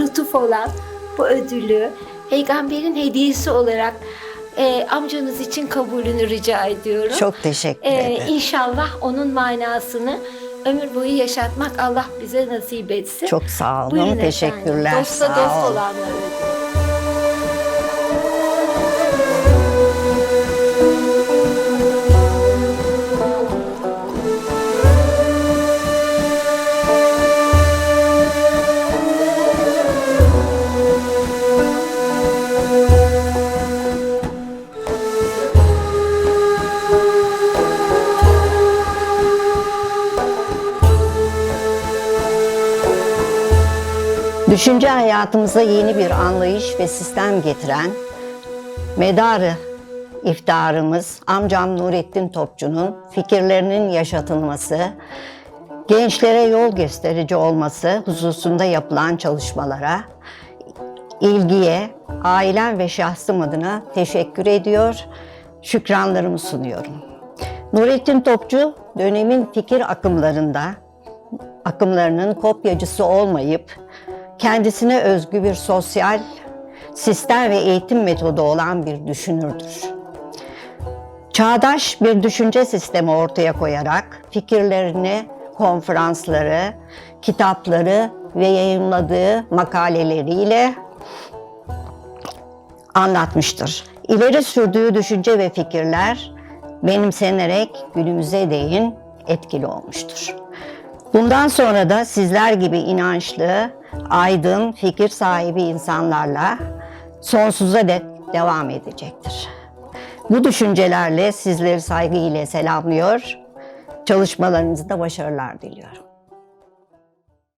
lütuf olan bu ödülü peygamberin hediyesi olarak e, amcanız için kabulünü rica ediyorum. Çok teşekkür Ee, ederim. İnşallah onun manasını ömür boyu yaşatmak Allah bize nasip etsin. Çok sağ olun. Buyurun efendim. Teşekkürler. Dosta sağ dost olanlar ödülü. Düşünce hayatımıza yeni bir anlayış ve sistem getiren medarı iftarımız amcam Nurettin Topçu'nun fikirlerinin yaşatılması, gençlere yol gösterici olması hususunda yapılan çalışmalara, ilgiye, ailem ve şahsım adına teşekkür ediyor, şükranlarımı sunuyorum. Nurettin Topçu dönemin fikir akımlarında akımlarının kopyacısı olmayıp kendisine özgü bir sosyal sistem ve eğitim metodu olan bir düşünürdür. Çağdaş bir düşünce sistemi ortaya koyarak fikirlerini, konferansları, kitapları ve yayınladığı makaleleriyle anlatmıştır. İleri sürdüğü düşünce ve fikirler benimsenerek günümüze değin etkili olmuştur. Bundan sonra da sizler gibi inançlı, aydın, fikir sahibi insanlarla sonsuza dek devam edecektir. Bu düşüncelerle sizleri saygıyla selamlıyor, çalışmalarınızda başarılar diliyorum.